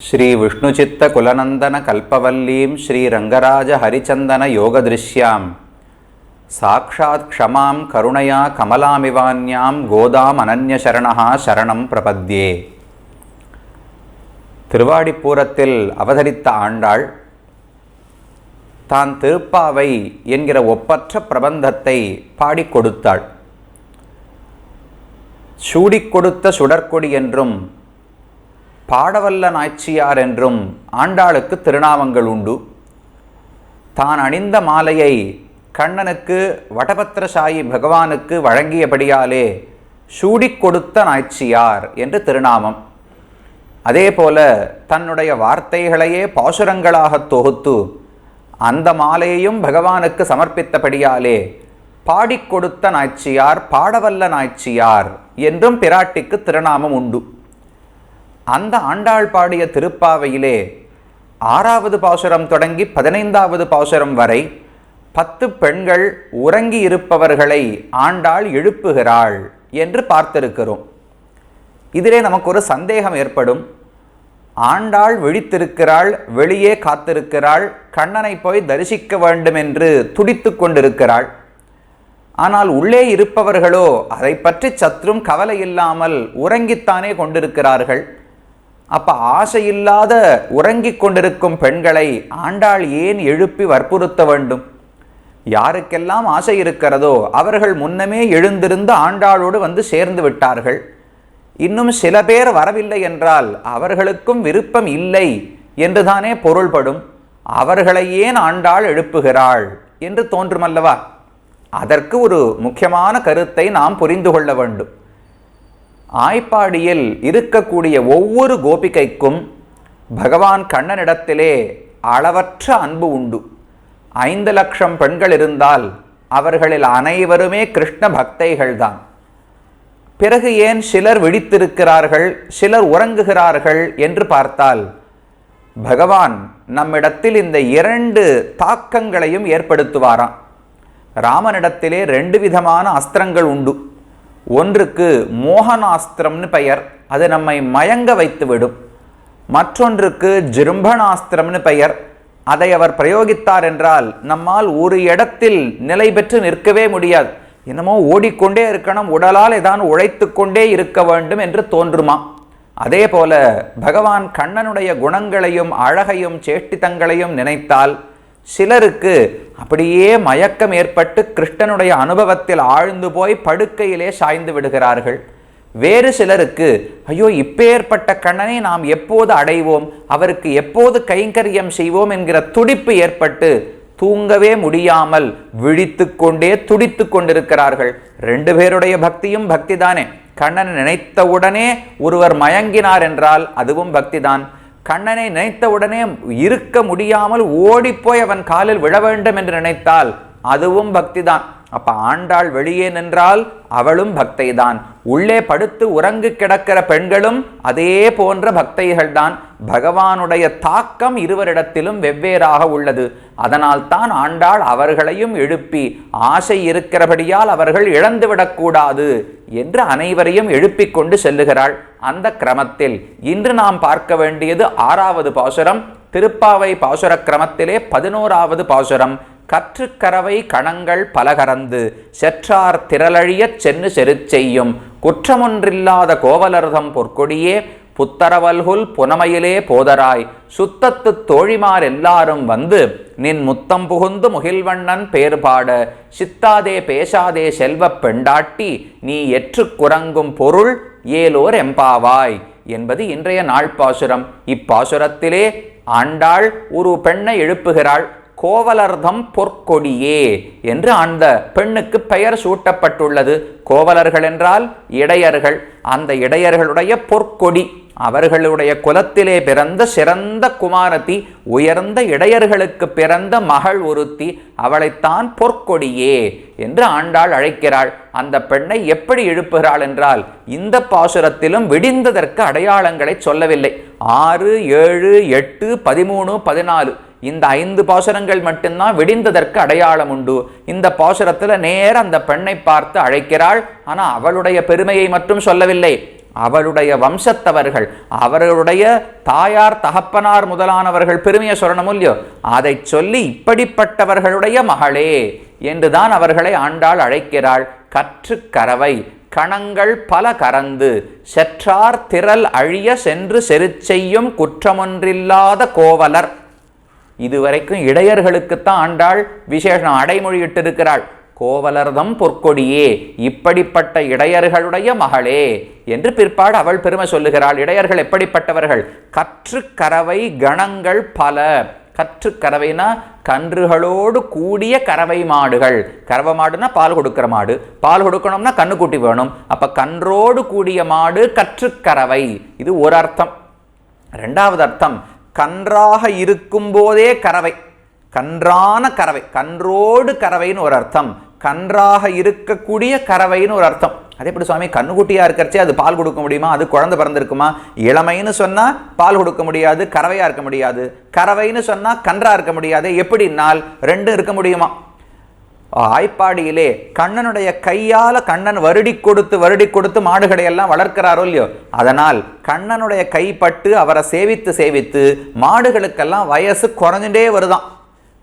श्रीविष्णुचित्तकुलनन्दनकल्पवल्लीं श्रीरङ्गराजहरिचन्दनयोगदृश्यां साक्षात् क्षमां करुणया कमलामिवान्यां गोदामनन्यशरणः शरणं प्रपद्ये திருவாடிப்பூரத்தில் அவதரித்த ஆண்டாள் தான் திருப்பாவை என்கிற ஒப்பற்ற பிரபந்தத்தை பாடிக் கொடுத்தாள் சூடிக் கொடுத்த சுடற்கொடி என்றும் பாடவல்ல நாய்ச்சியார் என்றும் ஆண்டாளுக்கு திருநாமங்கள் உண்டு. தான் அணிந்த மாலையை கண்ணனுக்கு வடபத்திரசாயி பகவானுக்கு வழங்கியபடியாலே சூடிக் கொடுத்த நாய்ச்சியார் என்று திருநாமம். அதேபோல தன்னுடைய வார்த்தைகளையே பாசுரங்களாக தொகுத்து அந்த மாலையையும் பகவானுக்கு சமர்ப்பித்தபடியாலே பாடிக் கொடுத்த நாய்ச்சியார் பாடவல்ல நாய்ச்சியார் என்றும் பிராட்டிக்கு திருநாமம் உண்டு. அந்த ஆண்டாள் பாடிய திருப்பாவையிலே ஆறாவது பாசுரம் தொடங்கி பதினைந்தாவது பாசுரம் வரை பத்து பெண்கள் உறங்கி இருப்பவர்களை ஆண்டாள் எழுப்புகிறாள் என்று பார்த்திருக்கிறோம். இதிலே நமக்கு ஒரு சந்தேகம் ஏற்படும். ஆண்டாள் விழித்திருக்கிறாள் வெளியே காத்திருக்கிறாள் கண்ணனை போய் தரிசிக்க வேண்டும் என்று துடித்து கொண்டிருக்கிறாள். ஆனால் உள்ளே இருப்பவர்களோ அதை பற்றி சற்றும் கவலை இல்லாமல் உறங்கித்தானே கொண்டிருக்கிறார்கள். அப்ப ஆசையில்லாத உறங்கிக் கொண்டிருக்கும் பெண்களை ஆண்டாள் ஏன் எழுப்பி வற்புறுத்த வேண்டும்? யாருக்கெல்லாம் ஆசை இருக்கிறதோ அவர்கள் முன்னமே எழுந்திருந்து ஆண்டாளோடு வந்து சேர்ந்து விட்டார்கள். இன்னும் சில பேர் வரவில்லை என்றால் அவர்களுக்கும் விருப்பம் இல்லை என்றுதானே பொருள்படும். அவர்களை ஏன் ஆண்டாள் எழுப்புகிறாள் என்று தோன்றுமல்லவா அதற்கு ஒரு முக்கியமான கருத்தை நாம் புரிந்து கொள்ள வேண்டும். ஆய்ப்பாடியில் இருக்கக்கூடிய ஒவ்வொரு கோபிகைக்கும் பகவான் கண்ணனிடத்திலே அளவற்ற அன்பு உண்டு. ஐந்து லட்சம் பெண்கள் இருந்தால் அவர்களில் அனைவருமே கிருஷ்ண பக்தைகள்தான். பிறகு ஏன் சிலர் விழித்திருக்கிறார்கள் சிலர் உறங்குகிறார்கள் என்று பார்த்தால் பகவான் நம்மிடத்தில் இந்த இரண்டு தாக்கங்களையும் ஏற்படுத்துவாராம். ராமனிடத்திலே ரெண்டு விதமான அஸ்திரங்கள் உண்டு. ஒன்றுக்கு மோகனாஸ்திரம்னு பெயர் அது நம்மை மயங்க வைத்துவிடும். மற்றொன்றுக்கு ஜிரும்பணாஸ்திரம்னு பெயர் அதை அவர் பிரயோகித்தார் என்றால் நம்மால் ஒரு இடத்தில் நிலை பெற்று நிற்கவே முடியாது. என்னமோ ஓடிக்கொண்டே இருக்கணும் உடலால் ஏதான் உழைத்து கொண்டே இருக்க வேண்டும் என்று தோன்றுமா? அதே போல பகவான் கண்ணனுடைய குணங்களையும் அழகையும் சேஷ்டிதங்களையும் நினைத்தால் சிலருக்கு அப்படியே மயக்கம் ஏற்பட்டு கிருஷ்ணனுடைய அனுபவத்தில் ஆழ்ந்து போய் படுக்கையிலே சாய்ந்து விடுகிறார்கள். வேறு சிலருக்கு ஐயோ இப்பேற்பட்ட கண்ணனை நாம் எப்போது அடைவோம்? அவருக்கு எப்போது கைங்கரியம் செய்வோம்? என்கிற துடிப்பு ஏற்பட்டு தூங்கவே முடியாமல் விழித்து கொண்டே துடித்து கொண்டிருக்கிறார்கள். ரெண்டு பேருடைய பக்தியும் பக்திதானே. கண்ணன் நினைத்தவுடனே ஒருவர் மயங்கினார் என்றால் அதுவும் பக்திதான். கண்ணனை நினைத்தவுடனே இருக்க முடியாமல் ஓடிப்போய் அவன் காலில் விழ வேண்டும் என்று நினைத்தால் அதுவும் பக்திதான். அப்ப ஆண்டாள் வெளியே நின்றால் அவளும் பக்தைதான். உள்ளே படுத்து உறங்கு கிடக்கிற பெண்களும் அதே போன்ற பக்தைகள் தான் பகவானுடைய தாக்கம் இருவரிடத்திலும் வெவ்வேறாக உள்ளது. அதனால் தான் ஆண்டாள் அவர்களையும் எழுப்பி ஆசை இருக்கிறபடியால் அவர்கள் இழந்துவிடக்கூடாது என்று அனைவரையும் எழுப்பிக் கொண்டு செல்லுகிறாள். அந்த கிரமத்தில் இன்று நாம் பார்க்க வேண்டியது ஆறாவது பாசுரம். திருப்பாவை பாசுர கிரமத்திலே பதினோராவது பாசுரம். கற்றுக்கரவை கணங்கள் பலகரந்து செற்றார் திரளழியச் சென்னு செருச்செய்யும். குற்றமொன்றில்லாத கோவலர்தம் பொற்கொடியே புத்தரவல்குல் புனமையிலே போதராய். சுத்தத்து தோழிமார் எல்லாரும் வந்து நின் முத்தம் புகுந்து முகில்வண்ணன் பேர்பாட சித்தாதே பேசாதே செல்வப் பெண்டாட்டி நீ எற்று குரங்கும் பொருள் ஏலோர் எம்பாவாய் என்பது இன்றைய நாள் பாசுரம் இப்பாசுரத்திலே ஆண்டாள் ஒரு பெண்ணை எழுப்புகிறாள். கோவலர்தம் பொற்கொடியே என்று அந்த பெண்ணுக்கு பெயர் சூட்டப்பட்டுள்ளது. கோவலர்கள் என்றால் இடையர்கள். அந்த இடையர்களுடைய பொற்கொடி. அவர்களுடைய குலத்திலே பிறந்த சிறந்த குமாரத்தி உயர்ந்த இடையர்களுக்கு பிறந்த மகள் ஒருத்தி அவளைத்தான் பொற்கொடியே என்று ஆண்டாள் அழைக்கிறாள். அந்த பெண்ணை எப்படி எழுப்புகிறாள் என்றால் இந்த பாசுரத்திலும் விடிந்ததற்கு அடையாளங்களை சொல்லவில்லை. ஆறு ஏழு எட்டு பதிமூணு பதினாலு இந்த ஐந்து பாசுரங்கள் மட்டும்தான் விடிந்ததற்கு அடையாளம் உண்டு. இந்த பாசுரத்தில் நேர அந்த பெண்ணை பார்த்து அழைக்கிறாள். ஆனால் அவளுடைய பெருமையை மட்டும் சொல்லவில்லை. அவளுடைய வம்சத்தவர்கள் அவர்களுடைய தாயார் தகப்பனார் முதலானவர்கள் பெருமையை சொல்லணும் இல்லையோ? அதை சொல்லி இப்படிப்பட்டவர்களுடைய மகளே என்றுதான் அவர்களை ஆண்டாள் அழைக்கிறாள். கற்று கரவை கணங்கள் பல கறந்து. செற்றார் திரள் அழிய சென்று செருச்செய்யும் குற்றமொன்றில்லாத கோவலர். இதுவரைக்கும் இடையர்களுக்குத்தான் ஆண்டாள் விசேஷம் அடைமொழியிட்டிருக்கிறாள். கோவலர்தம் பொற்கொடியே இப்படிப்பட்ட இடையர்களுடைய மகளே என்று பிற்பாடு அவள் பெருமை சொல்லுகிறாள். இடையர்கள் எப்படிப்பட்டவர்கள்? கற்று கறவை கணங்கள் பல. கற்று கறவைனா கன்றுகளோடு கூடிய கறவை மாடுகள். கறவை மாடுனா பால் கொடுக்கிற மாடு. பால் கொடுக்கணும்னா கண்ணுக்குட்டி வேணும். அப்போ கன்றோடு கூடிய மாடு கற்று கறவை இது ஒரு அர்த்தம். ரெண்டாவது அர்த்தம் கன்றாக இருக்கும் போதே கறவை. கன்றான கறவை. கன்றோடு கறவைன்னு ஒரு அர்த்தம். கன்றாக இருக்கக்கூடிய கறவைன்னு ஒரு அர்த்தம். அதே எப்படி சுவாமி கண்ணுக்குட்டியாக இருக்கிறச்சே அது பால் கொடுக்க முடியுமா? அது குழந்தை பிறந்திருக்குமா? இளமைன்னு சொன்னால் பால் கொடுக்க முடியாது கறவையாக இருக்க முடியாது. கறவைன்னு சொன்னால் கன்றாக இருக்க முடியாது. எப்படின்னால் ரெண்டும் இருக்க முடியுமா? ஆய்ப்பாடியிலே கண்ணனுடைய கையால் கண்ணன் வருடி கொடுத்து வருடி கொடுத்து மாடுகளை எல்லாம் வளர்க்கிறாரோ இல்லையோ? அதனால் கண்ணனுடைய கைப்பட்டு அவரை சேவித்து சேவித்து மாடுகளுக்கெல்லாம் வயசு குறைஞ்சுட்டே வருதாம்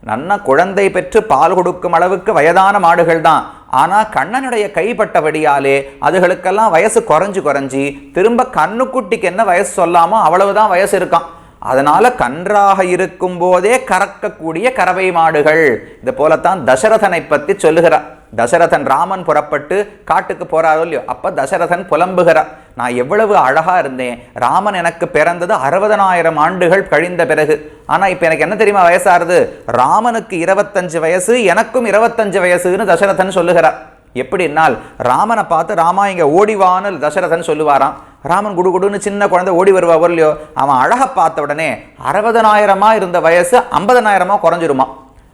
நன்ன குழந்தை பெற்று பால் கொடுக்கும் அளவுக்கு வயதான மாடுகள் தான் ஆனால் கண்ணனுடைய கைப்பட்டபடியாலே அதுகளுக்கெல்லாம் வயசு குறைஞ்சு குறைஞ்சி திரும்ப கண்ணுக்குட்டிக்கு என்ன வயசு சொல்லாமோ அவ்வளவுதான் வயசு இருக்கான் அதனால கன்றாக இருக்கும் போதே கறக்கக்கூடிய கறவை மாடுகள். இது போலத்தான் தசரதனை பற்றி சொல்லுகிறார். தசரதன் ராமன் புறப்பட்டு காட்டுக்கு போகிறாரோ இல்லையோ அப்போ தசரதன் புலம்புகிறார் நான் எவ்வளவு அழகாக இருந்தேன். ராமன் எனக்கு பிறந்தது அறுபதனாயிரம் ஆண்டுகள் கழிந்த பிறகு. ஆனால் இப்போ எனக்கு என்ன தெரியுமா வயசாகுது? ராமனுக்கு இருபத்தஞ்சு வயசு எனக்கும் இருபத்தஞ்சு வயசுன்னு தசரதன் சொல்லுகிறார் எப்படின்னால் ராமனை பார்த்து ராமா இங்கே ஓடிவான்னு தசரதன் சொல்லுவாராம். ராமன் குடுகுடுன்னு சின்ன குழந்தை ஓடி வருவா இல்லையோ அவன் அழகை பார்த்த உடனே அறுபதனாயிரமா இருந்த வயசு ஐம்பதனாயிரமாக குறைஞ்சிருமா?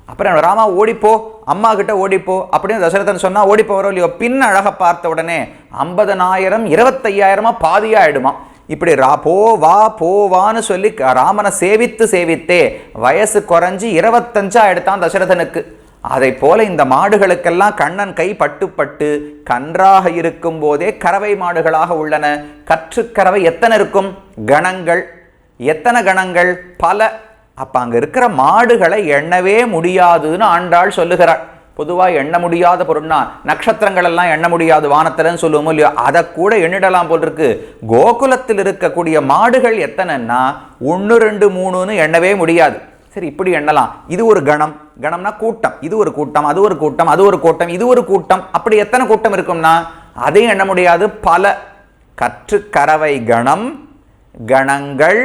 அப்புறம் ராமா ஓடிப்போ அம்மா கிட்ட ஓடிப்போ அப்படின்னு தசரதன் சொன்னால் ஓடிப்போ வரும் இல்லையோ பின் அழகை பார்த்த உடனே ஐம்பதனாயிரம் இருபத்தையாயிரமா பாதியாக ஆயிடுமா இப்படி ரா போ வா போ வான்னு சொல்லி ராமனை சேவித்து சேவித்தே வயசு குறைஞ்சி இருபத்தஞ்சா எடுத்தான் தசரதனுக்கு. அதை போல இந்த மாடுகளுக்கெல்லாம் கண்ணன் கை பட்டுப்பட்டு கன்றாக இருக்கும் போதே கறவை மாடுகளாக உள்ளன. கற்றுக்கறவை எத்தனை இருக்கும்? கணங்கள். எத்தனை கணங்கள்? பல. அப்போ அங்கே இருக்கிற மாடுகளை எண்ணவே முடியாதுன்னு ஆண்டாள் சொல்லுகிறாள். பொதுவாக எண்ண முடியாத பொருள்னா நட்சத்திரங்கள் எல்லாம் எண்ண முடியாது வானத்திலன்னு சொல்லுவோமோ இல்லையோ அதை கூட எண்ணிடலாம் போல் இருக்கு கோகுலத்தில் இருக்கக்கூடிய மாடுகள் எத்தனைன்னா ஒன்று ரெண்டு மூணுன்னு எண்ணவே முடியாது. சரி இப்படி எண்ணலாம். இது ஒரு கணம். கணம்னா கூட்டம். இது ஒரு கூட்டம் அது ஒரு கூட்டம் அது ஒரு கூட்டம் இது ஒரு கூட்டம். அப்படி எத்தனை கூட்டம் இருக்கும்னா அதையும் எண்ண முடியாது. பல. கற்று கறவை கணம் கணங்கள்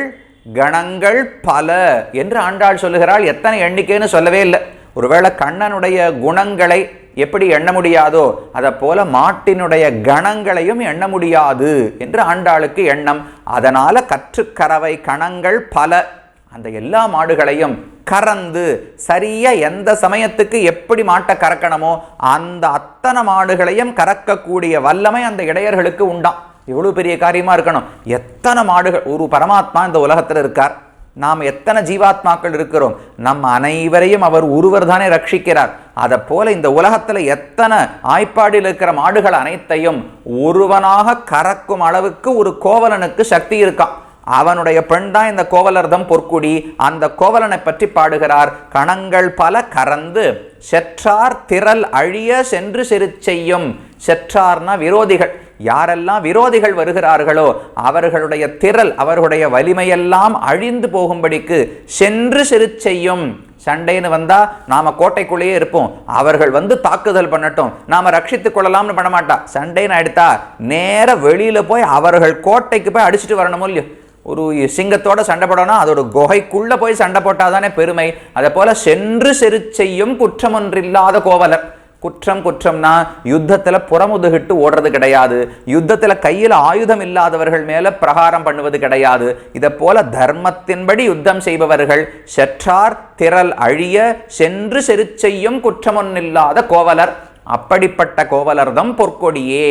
கணங்கள் பல என்று ஆண்டாள் சொல்லுகிறாள். எத்தனை எண்ணிக்கைன்னு சொல்லவே இல்லை. ஒருவேளை கண்ணனுடைய குணங்களை எப்படி எண்ண முடியாதோ அதை போல மாட்டினுடைய கணங்களையும் எண்ண முடியாது என்று ஆண்டாளுக்கு எண்ணம். அதனால கற்றுக்கறவை கணங்கள் பல. அந்த எல்லா மாடுகளையும் கறந்து சரியாக எந்த சமயத்துக்கு எப்படி மாட்டை கறக்கணுமோ அந்த அத்தனை மாடுகளையும் கறக்கக்கூடிய வல்லமை அந்த இடையர்களுக்கு உண்டாம். எவ்வளவு பெரிய காரியமா இருக்கணும். எத்தனை மாடுகள் ஒரு பரமாத்மா இந்த உலகத்துல இருக்கார்? நாம் எத்தனை ஜீவாத்மாக்கள் இருக்கிறோம்? நம் அனைவரையும் அவர் ஒருவர் தானே ரட்சிக்கிறார். அதை போல இந்த உலகத்துல எத்தனை ஆய்ப்பாடில் இருக்கிற மாடுகள் அனைத்தையும் ஒருவனாக கறக்கும் அளவுக்கு ஒரு கோவலனுக்கு சக்தி இருக்கான். அவனுடைய பெண் தான் இந்த கோவலர்தம் பொற்குடி. அந்த கோவலனை பற்றி பாடுகிறார். கணங்கள் பல கறந்து செற்றார் திரள் அழிய சென்று செரு செய்யும். செற்றார்னா விரோதிகள். யாரெல்லாம் விரோதிகள் வருகிறார்களோ அவர்களுடைய திரள் அவர்களுடைய வலிமையெல்லாம் அழிந்து போகும்படிக்கு சென்று சிறு செய்யும் சண்டைன்னு வந்தா நாம கோட்டைக்குள்ளேயே இருப்போம். அவர்கள் வந்து தாக்குதல் பண்ணட்டும். நாம ரட்சித்துக் கொள்ளலாம்னு பண்ண மாட்டா சண்டைன்னு எடுத்தா நேர வெளியில போய் அவர்கள் கோட்டைக்கு போய் அடிச்சுட்டு வரணுமோ இல்லையோ? ஒரு சிங்கத்தோட சண்டை போடணும் அதோட குகைக்குள்ள போய் சண்டை போட்டாதானே பெருமை. அதை போல சென்று செரு செய்யும் குற்றம் ஒன்றில்லாத கோவலர். குற்றம் குற்றம்னா யுத்தத்துல புறமுதுகிட்டு ஓடுறது கிடையாது. யுத்தத்துல கையில் ஆயுதம் இல்லாதவர்கள் மேல பிரகாரம் பண்ணுவது கிடையாது. இதை போல தர்மத்தின்படி யுத்தம் செய்பவர்கள் செற்றார் திரள் அழிய சென்று செரு செய்யும் குற்றமொன்னில்லாத கோவலர். அப்படிப்பட்ட கோவலர்தம் பொற்கொடியே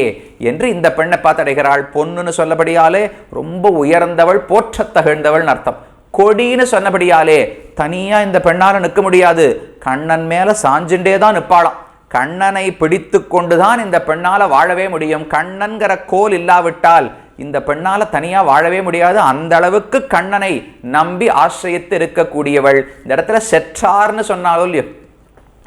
என்று இந்த பெண்ணை பார்த்தடைகிறாள். பொண்ணுன்னு சொல்லபடியாலே ரொம்ப உயர்ந்தவள் போற்ற தகுந்தவள் அர்த்தம். கொடின்னு சொன்னபடியாலே தனியா இந்த பெண்ணால நிற்க முடியாது. கண்ணன் மேல சாஞ்சுண்டே தான் நிற்பாளாம் கண்ணனை பிடித்து கொண்டுதான் இந்த பெண்ணால வாழவே முடியும். கண்ணன்கிற கோல் இல்லாவிட்டால் இந்த பெண்ணால தனியா வாழவே முடியாது. அந்த அளவுக்கு கண்ணனை நம்பி ஆசிரியத்து இருக்கக்கூடியவள். இந்த இடத்துல செற்றார்னு சொன்னாலும் இல்லையோ?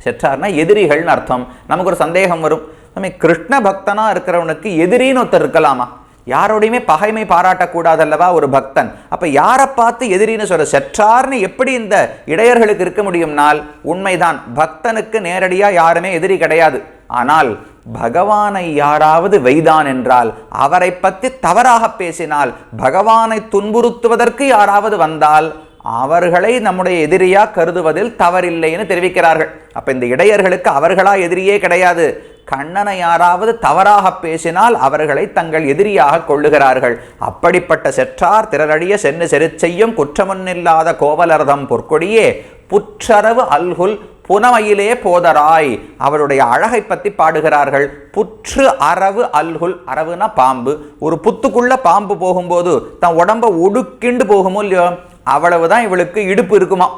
செற்றார்னா எதிரிகள்னு அர்த்தம். நமக்கு ஒரு சந்தேகம் வரும். நம்ம கிருஷ்ண பக்தனா இருக்கிறவனுக்கு எதிரின்னு ஒருத்தர் இருக்கலாமா? யாரோடையுமே பகைமை பாராட்டக்கூடாதல்லவா ஒரு பக்தன்? அப்ப யாரை பார்த்து எதிரின்னு சொல்ற? செற்றார்னு எப்படி இந்த இடையர்களுக்கு இருக்க முடியும்னால் உண்மைதான். பக்தனுக்கு நேரடியா யாருமே எதிரி கிடையாது. ஆனால் பகவானை யாராவது வைதான் என்றால் அவரை பற்றி தவறாக பேசினால் பகவானை துன்புறுத்துவதற்கு யாராவது வந்தால் அவர்களை நம்முடைய எதிரியா கருதுவதில் தவறில்லைன்னு தெரிவிக்கிறார்கள். அப்ப இந்த இடையர்களுக்கு அவர்களா எதிரியே கிடையாது. கண்ணனை யாராவது தவறாக பேசினால் அவர்களை தங்கள் எதிரியாக கொள்ளுகிறார்கள். அப்படிப்பட்ட செற்றார் திரளடிய சென்னு செருச்செய்யும் குற்றமுன்னில்லாத கோவலர்தம் பொற்கொடியே புற்றரவு அல்குல் புனமையிலே போதராய். அவருடைய அழகை பற்றி பாடுகிறார்கள். புற்று அரவு அல்குல் அரவுனா பாம்பு. ஒரு புத்துக்குள்ள பாம்பு போகும்போது தன் உடம்ப உடுக்கிண்டு போகுமோ இல்லையோ அவ்வளவுதான் இவளுக்கு இடுப்பு இருக்குமா.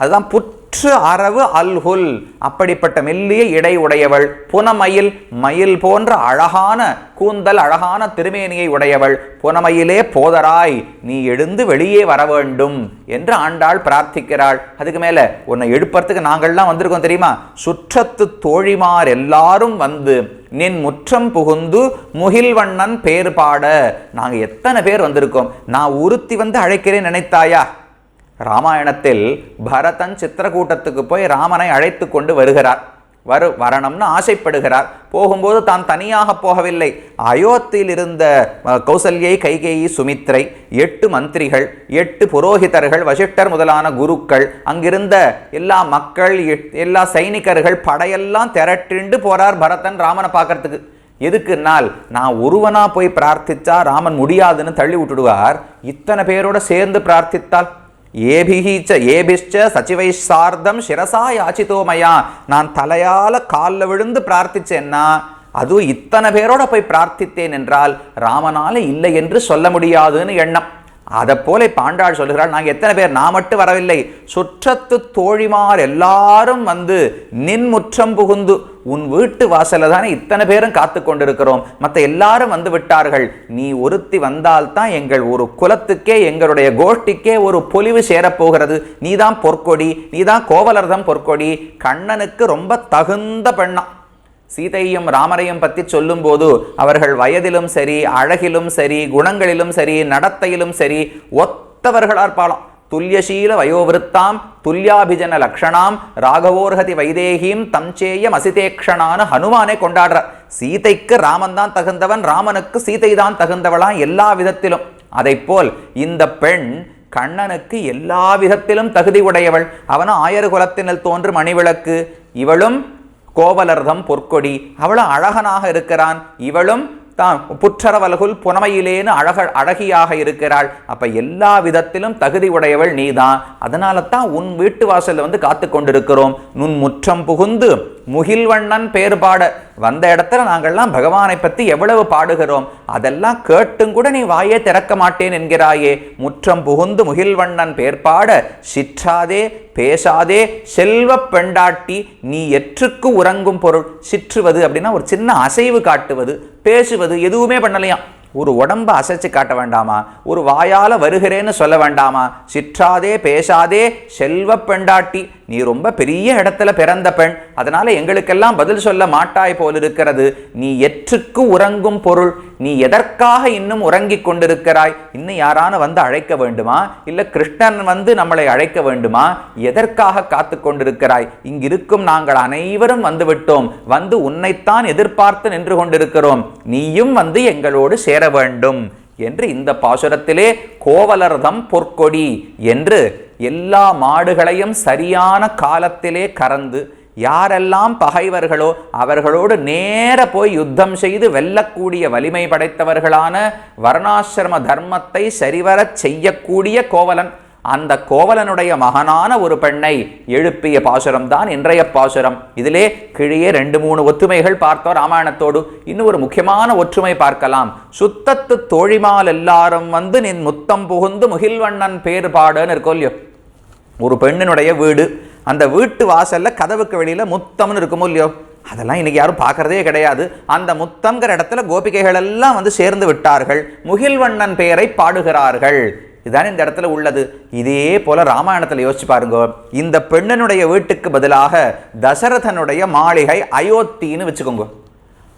அதுதான் புற்று அரவு அல்ஹுல். அப்படிப்பட்ட மெல்லிய இடை உடையவள் புனமயில் மயில் போன்ற அழகான கூந்தல் அழகான திருமேனியை உடையவள் புனமயிலே போதராய் நீ எழுந்து வெளியே வர வேண்டும் என்று ஆண்டாள் பிரார்த்திக்கிறாள். அதுக்கு மேல உன்னை எழுப்பறதுக்கு நாங்கள்லாம் வந்திருக்கோம் தெரியுமா? சுற்றத்து தோழிமார் எல்லாரும் வந்து நின் முற்றம் புகுந்து முகில்வண்ணன் பேர் பாட. நாங்க எத்தனை பேர் வந்திருக்கோம்? நான் உறுத்தி வந்து அழைக்கிறேன் நினைத்தாயா? ராமாயணத்தில் பரதன் சித்திரக்கூட்டத்துக்கு போய் ராமனை அழைத்து கொண்டு வருகிறார். வரு வரணும்னு ஆசைப்படுகிறார். போகும்போது தான் தனியாக போகவில்லை. அயோத்தியில் இருந்த கௌசல்யை கைகேயி சுமித்ரை எட்டு மந்திரிகள் எட்டு புரோகிதர்கள் வசிஷ்டர் முதலான குருக்கள் அங்கிருந்த எல்லா மக்கள் எட்- எல்லா சைனிகர்கள் படையெல்லாம் திரட்டிண்டு போறார் பரதன் ராமனை பார்க்கறதுக்கு. எதுக்குன்னால் நான் ஒருவனா போய் பிரார்த்திச்சா ராமன் முடியாதுன்னு தள்ளி விட்டுடுவார். இத்தனை பேரோட சேர்ந்து பிரார்த்தித்தால் ஏபிஹீச்ச ஏபிஷ்ச சச்சிவை சார்த்தம் சிரசா யாச்சிதோமயா நான் தலையால காலில் விழுந்து பிரார்த்திச்சேன்னா அதுவும் இத்தனை பேரோட போய் பிரார்த்தித்தேன் என்றால் ராமனால இல்லை என்று சொல்ல முடியாதுன்னு எண்ணம். அதை போல பாண்டாள் சொல்லுகிறாள் நாங்கள் எத்தனை பேர்? நான் மட்டும் வரவில்லை. சுற்றத்து தோழிமார் எல்லாரும் வந்து நின் முற்றம் புகுந்து உன் வீட்டு வாசலில் தானே இத்தனை பேரும் காத்து கொண்டிருக்கிறோம். மற்ற எல்லாரும் வந்து விட்டார்கள். நீ ஒருத்தி வந்தால்தான் எங்கள் ஒரு குலத்துக்கே எங்களுடைய கோஷ்டிக்கே ஒரு பொலிவு சேரப்போகிறது நீதான் பொற்கொடி நீதான் கோவலர்தம் பொற்கொடி. கண்ணனுக்கு ரொம்ப தகுந்த பெண்ணான் சீதையும் ராமரையும் பற்றி சொல்லும்போது அவர்கள் வயதிலும் சரி அழகிலும் சரி குணங்களிலும் சரி நடத்தையிலும் சரி ஒத்தவர்களா இருப்பாளாம் துல்யசீல வயோவிருத்தாம் துல்யாபிஜன லக்ஷணாம் ராகவோர்ஹதி வைதேகியும் தம்சேயம் அசிதேக்ஷனான ஹனுமானே கொண்டாடுறார். சீதைக்கு ராமன் தான் தகுந்தவன் ராமனுக்கு சீதை தான் தகுந்தவளாம் எல்லா விதத்திலும். அதைப்போல் இந்த பெண் கண்ணனுக்கு எல்லா விதத்திலும் தகுதி உடையவள். அவனும் ஆயர் குலத்தினில் தோன்றும் மணிவிளக்கு இவளும் கோவலர்தம் பொற்கொடி. அவ்வளோ அழகனாக இருக்கிறான். இவளும் தான் புற்றரவலகுல் புனமையிலேன்னு அழக அழகியாக இருக்கிறாள். அப்போ எல்லா விதத்திலும் தகுதி உடையவள் நீதான். அதனால தான் உன் வீட்டு வாசலில் வந்து காத்து கொண்டிருக்கிறோம் நுண் முற்றம் புகுந்து முகில்வண்ணன் பேர் பாட. வந்த இடத்துல நாங்கள்லாம் பகவானை பற்றி எவ்வளவு பாடுகிறோம்? அதெல்லாம் கேட்டும் கூட நீ வாயே திறக்க மாட்டேன் என்கிறாயே. முற்றம் புகுந்து முகில்வண்ணன் பேர் பாட சிற்றாதே பேசாதே செல்வ பெண்டாட்டி நீ எற்றுக்கு உறங்கும் பொருள். சிற்றுவது அப்படின்னா ஒரு சின்ன அசைவு காட்டுவது பேசுவது எதுவுமே பண்ணலையாம் ஒரு உடம்பை அசைச்சு காட்ட வேண்டாமா? ஒரு வாயால் வருகிறேன்னு சொல்ல வேண்டாமா? சிற்றாதே பேசாதே செல்வ பெண்டாட்டி நீ ரொம்ப பெரிய இடத்துல பிறந்த பெண் அதனால எங்களுக்கெல்லாம் பதில் சொல்ல மாட்டாய் போலிருக்கிறது. நீ எற்றுக்கு உறங்கும் பொருள் நீ எதற்காக இன்னும் உறங்கிக் கொண்டிருக்கிறாய்? இன்னும் யாரான வந்து அழைக்க வேண்டுமா? இல்லை கிருஷ்ணன் வந்து நம்மளை அழைக்க வேண்டுமா? எதற்காக காத்து கொண்டிருக்கிறாய்? இங்கிருக்கும் நாங்கள் அனைவரும் வந்துவிட்டோம். வந்து உன்னைத்தான் எதிர்பார்த்து நின்று கொண்டிருக்கிறோம். நீயும் வந்து எங்களோடு சேர வேண்டும். என்று இந்த பாசுரத்திலே கோவலர்தம் பொற்கொடி என்று எல்லா மாடுகளையும் சரியான காலத்திலே கறந்து யாரெல்லாம் பகைவர்களோ அவர்களோடு நேர போய் யுத்தம் செய்து வெல்லக்கூடிய வலிமை படைத்தவர்களான வர்ணாசிரம தர்மத்தை சரிவரச் செய்யக்கூடிய கோவலன். அந்த கோவலனுடைய மகனான ஒரு பெண்ணை எழுப்பிய பாசுரம் தான் இன்றைய பாசுரம். இதிலே கீழே ரெண்டு மூணு ஒற்றுமைகள் பார்த்தோம் ராமாயணத்தோடு. இன்னும் ஒரு முக்கியமான ஒற்றுமை பார்க்கலாம். சுத்தத்து தோழிமால் எல்லாரும் வந்து நின் முத்தம் புகுந்து முகில்வண்ணன் பேர் பாடுன்னு இருக்கோ இல்லையோ? ஒரு பெண்ணினுடைய வீடு. அந்த வீட்டு வாசல்ல கதவுக்கு வெளியில முத்தம்னு இருக்குமோ இல்லையோ? அதெல்லாம் இன்னைக்கு யாரும் பார்க்கறதே கிடையாது. அந்த முத்தம்ங்கிற இடத்துல கோபிகைகள் எல்லாம் வந்து சேர்ந்து விட்டார்கள். முகில்வண்ணன் பெயரை பாடுகிறார்கள். இதுதான் இந்த இடத்துல உள்ளது. இதே போல ராமாயணத்தில் யோசிச்சு பாருங்க. இந்த பெண்ணனுடைய வீட்டுக்கு பதிலாக தசரதனுடைய மாளிகை அயோத்தின்னு வச்சுக்கோங்க.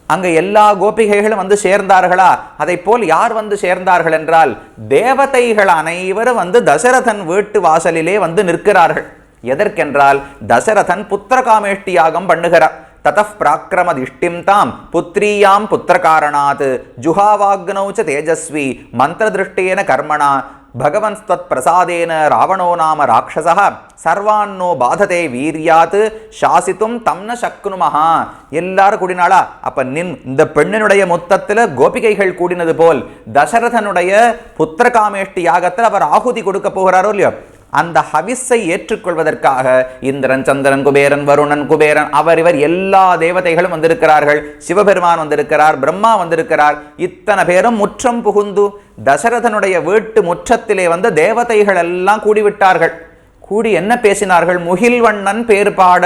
அங்கே எல்லா கோபிகைகளும் வந்து சேர்ந்தார்களா? அதை போல் யார் வந்து சேர்ந்தார்கள் என்றால் தேவதைகள் அனைவரும் வந்து தசரதன் வீட்டு வாசலிலே வந்து நிற்கிறார்கள். எதற்கென்றால் தசரதன் புத்திரகாமேஷ்டி யாகம் பண்ணுகிறார் ததப் பிராக்கிரமதிஷ்டிம் தாம் புத்ரீயாம் புத்திரகாரணாத். ஜுஹாவாக்னௌச்ச தேஜஸ்வி. மந்திரதிருஷ்டேன கர்மணா. பகவன்ஸ்தத் பிரசாதேன ராவணோ நாம ராட்சசः சர்வான்னோ பாததே வீரியாத்து சாசித்தும் தம்ன சக்குனுமஹா எல்லாரும் கூடினாளா? அப்ப நின் இந்த பெண்ணினுடைய முத்தத்தில் கோபிகைகள் கூடினது போல் தசரதனுடைய புத்திரகாமேஷ்டி யாகத்தில் அவர் ஆகுதி கொடுக்க போகிறாரோ இல்லையோ? அந்த ஹவிஸை ஏற்றுக்கொள்வதற்காக இந்திரன் சந்திரன் குபேரன் வருணன் குபேரன் அவர் இவர் எல்லா தேவதைகளும் வந்திருக்கிறார்கள். சிவபெருமான் வந்திருக்கிறார் பிரம்மா வந்திருக்கிறார். இத்தனை பேரும் முற்றம் புகுந்து தசரதனுடைய வீட்டு முற்றத்திலே வந்து தேவதைகள் எல்லாம் கூடிவிட்டார்கள். கூடி என்ன பேசினார்கள்? முகில்வண்ணன் பேர் பாட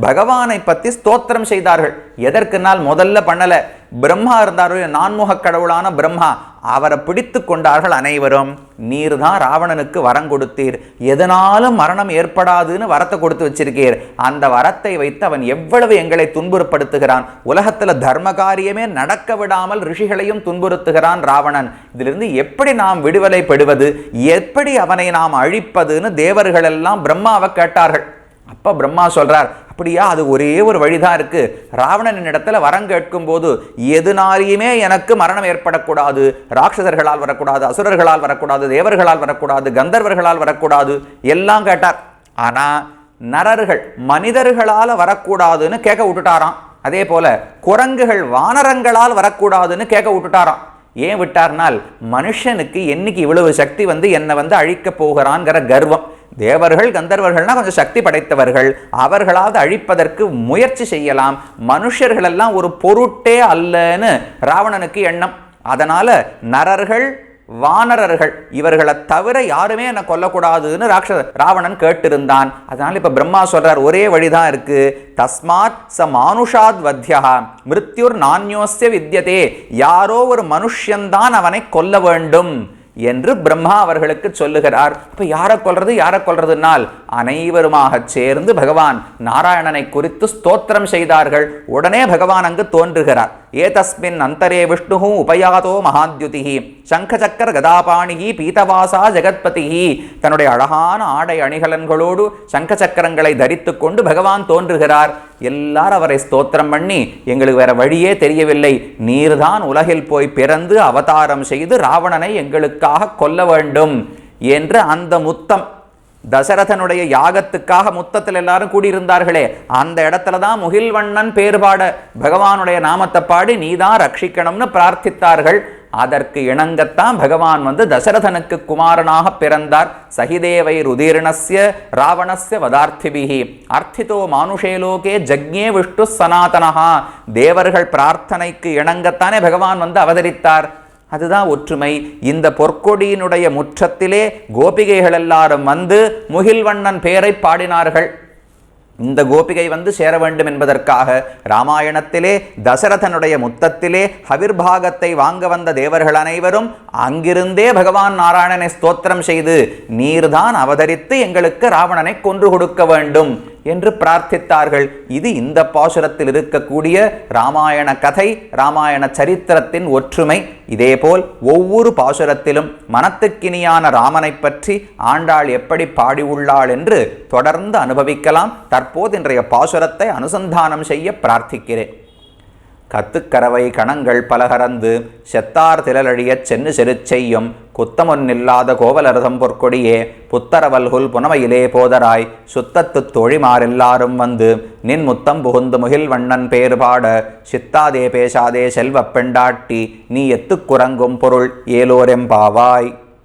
பகவானை பத்தி ஸ்தோத்திரம் செய்தார்கள். எதற்குனால் முதல்ல பண்ணல. பிரம்மா இருந்தாரோ நான்முக கடவுளான பிரம்மா அவரை பிடித்து கொண்டார்கள் அனைவரும். நீர் தான் ராவணனுக்கு வரம் கொடுத்தீர். எதனாலும் மரணம் ஏற்படாதுன்னு வரத்தை கொடுத்து வச்சிருக்கீர். அந்த வரத்தை வைத்து அவன் எவ்வளவு எங்களை துன்புறுப்படுத்துகிறான். உலகத்துல தர்ம காரியமே நடக்க விடாமல் ரிஷிகளையும் துன்புறுத்துகிறான் ராவணன். இதிலிருந்து எப்படி நாம் விடுதலை பெடுவது எப்படி அவனை நாம் அழிப்பதுன்னு தேவர்கள் எல்லாம் பிரம்மாவை கேட்டார்கள். அப்போ பிரம்மா சொல்கிறார் அப்படியா? அது ஒரே ஒரு வழிதான் இருக்கு. ராவணனின் இடத்துல வரம் கேட்கும் போது எதுனாலையுமே எனக்கு மரணம் ஏற்படக்கூடாது. ராட்சசர்களால் வரக்கூடாது அசுரர்களால் வரக்கூடாது தேவர்களால் வரக்கூடாது கந்தர்வர்களால் வரக்கூடாது எல்லாம் கேட்டார். ஆனா நரர்கள் மனிதர்களால் வரக்கூடாதுன்னு கேட்க விட்டுட்டாராம். அதே போல குரங்குகள் வானரங்களால் வரக்கூடாதுன்னு கேட்க விட்டுட்டாராம். ஏன் விட்டார்னால் மனுஷனுக்கு என்னைக்கு இவ்வளவு சக்தி வந்து என்னை வந்து அழிக்க போகிறான்ங்கிற கர்வம். தேவர்கள் கந்தர்வர்கள்னால் கொஞ்சம் சக்தி படைத்தவர்கள். அவர்களாவது அழிப்பதற்கு முயற்சி செய்யலாம். மனுஷர்களெல்லாம் ஒரு பொருட்டே அல்லன்னு ராவணனுக்கு எண்ணம். அதனால் நரர்கள் வானரர்கள் இவர்களை தவிர யாருமே என்னை கொல்லக்கூடாதுன்னு ராட்ச ராவணன் கேட்டிருந்தான். அதனால் இப்போ பிரம்மா சொல்கிறார் ஒரே வழிதான் இருக்கு. தஸ்மாத் ச மானுஷாத் வத்யா. மிருத்யுர் நானியோஸ்ய வித்யதே. யாரோ ஒரு மனுஷன்தான் அவனை கொல்ல வேண்டும். என்று பிரம்மா அவர்களுக்கு சொல்லுகிறார். இப்போ யாரை கொல்றது யாரை கொள்றதுனால் அனைவருமாக சேர்ந்து பகவான் நாராயணனை குறித்து ஸ்தோத்திரம் செய்தார்கள். உடனே பகவான் அங்கு தோன்றுகிறார். ஏதஸ்மின் அந்தரே விஷ்ணு உபயாதோ மகாத்யுதிஹி. சங்கச்சக்கர கதாபாணிகி பீதவாசா ஜெகத்பதிஹி. தன்னுடைய அழகான ஆடை அணிகலன்களோடு சங்கச்சக்கரங்களை தரித்துக்கொண்டு பகவான் தோன்றுகிறார். எல்லாரும் அவரை ஸ்தோத்திரம் பண்ணி எங்களுக்கு வேற வழியே தெரியவில்லை. நீர்தான் உலகில் போய் பிறந்து அவதாரம் செய்து ராவணனை எங்களுக்காக கொல்ல வேண்டும். என்று அந்த முத்தம் தசரதனுடைய யாகத்துக்காக முத்தத்தில் எல்லாரும் கூடியிருந்தார்களே அந்த இடத்துல தான் முகில்வண்ணன் பேர் பாட பகவானுடைய நாமத்தை பாடி நீதான் ரட்சிக்கணும்னு பிரார்த்தித்தார்கள். அதற்கு இணங்கத்தான் பகவான் வந்து தசரதனுக்கு குமாரனாக பிறந்தார். சகிதேவை ருதீர்ணஸ்ய ராவணஸ்ய வதார்த்திபிகி அர்த்திதோ மானுஷேலோகே ஜக்ஞே விஷ்ணு சனாதனஹா. தேவர்கள் பிரார்த்தனைக்கு இணங்கத்தானே பகவான் வந்து அவதரித்தார். அதுதான் ஒற்றுமை. இந்த பொற்கொடியினுடைய முற்றத்திலே கோபிகைகள் எல்லாரும் வந்து முகில்வண்ணன் பெயரை பாடினார்கள். இந்த கோபிகை வந்து சேர வேண்டும் என்பதற்காக ராமாயணத்திலே தசரதனுடைய முத்தத்திலே ஹவிர்பாகத்தை வாங்க வந்த தேவர்கள் அனைவரும் அங்கிருந்தே பகவான் நாராயணனை ஸ்தோத்திரம் செய்து நீர்தான் அவதரித்து எங்களுக்கு ராவணனை கொன்று கொடுக்க வேண்டும். என்று பிரார்த்தித்தார்கள். இது இந்த பாசுரத்தில் இருக்கக்கூடிய ராமாயண கதை ராமாயண சரித்திரத்தின் ஒற்றுமை. இதேபோல் ஒவ்வொரு பாசுரத்திலும் மனத்துக்கினியான ராமனை பற்றி ஆண்டாள் எப்படி பாடியுள்ளாள் என்று தொடர்ந்து அனுபவிக்கலாம். தற்போது இன்றைய பாசுரத்தை அனுசந்தானம் செய்ய பிரார்த்திக்கிறேன். கத்துக்கரவை கணங்கள் பலகரந்து செத்தார் திரளழியச் சென்னு செருச்செய்யும் குத்தமொன்னில்லாத கோவலரதம் பொற்கொடியே புத்தரவல்குல் புனமையிலே போதராய் சுத்தத்துத் தோழிமாரெல்லாரும் வந்து நின் முத்தம் புகுந்து முகில் வண்ணன் பேர் பாட சித்தாதே பேசாதே செல்வப் பெண்டாட்டி நீ எத்துக்குறங்கும் பொருள் ஏலோரெம்பாவாய்